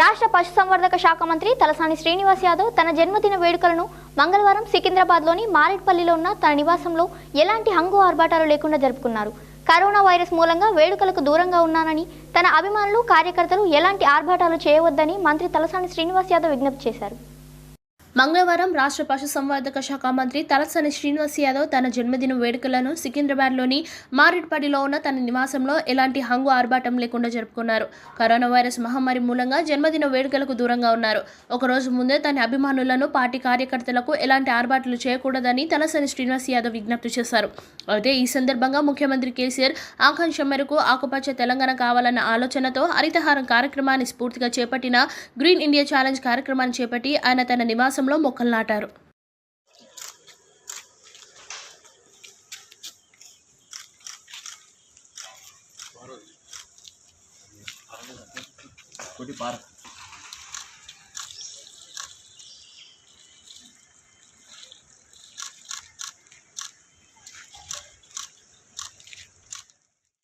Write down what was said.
రాష్ట్ర పశుసంవర్ధక శాఖ మంత్రి తలసాని శ్రీనివాస్ యాదవ్ తన జన్మదిన వేడుకలను మంగళవారం సికింద్రాబాద్లోని మారేడ్పల్లిలో ఉన్న తన నివాసంలో ఎలాంటి హంగు ఆర్భాటాలు లేకుండా జరుపుకున్నారు. కరోనా వైరస్ మూలంగా వేడుకలకు దూరంగా ఉన్నానని తన అభిమానులు కార్యకర్తలు ఎలాంటి ఆర్భాటాలు చేయవద్దని మంత్రి తలసాని శ్రీనివాస్ యాదవ్ విజ్ఞప్తి చేశారు. మంగళవారం రాష్ట్ర పశుసంవర్ధక శాఖ మంత్రి తలసాని శ్రీనివాస్ యాదవ్ తన జన్మదిన వేడుకలను సికింద్రాబాద్లోని మారేడ్పాడిలో ఉన్న తన నివాసంలో ఎలాంటి హంగు ఆర్భాటం లేకుండా జరుపుకున్నారు. కరోనా వైరస్ మహమ్మారి మూలంగా జన్మదిన వేడుకలకు దూరంగా ఉన్నారు. ఒక రోజు ముందే తన అభిమానులను పార్టీ కార్యకర్తలకు ఎలాంటి ఆర్భాటాలు చేయకూడదని తలసాని శ్రీనివాస్ యాదవ్ విజ్ఞప్తి చేశారు. అయితే ఈ సందర్భంగా ముఖ్యమంత్రి కేసీఆర్ ఆకాంక్ష మేరకు ఆకుపచ్చ తెలంగాణ కావాలన్న ఆలోచనతో హరితహారం కార్యక్రమాన్ని స్ఫూర్తిగా చేపట్టిన గ్రీన్ ఇండియా ఛాలెంజ్ కార్యక్రమాన్ని చేపట్టి ఆయన తన నివాసంలో మొక్కలు నాటారు. పార్క్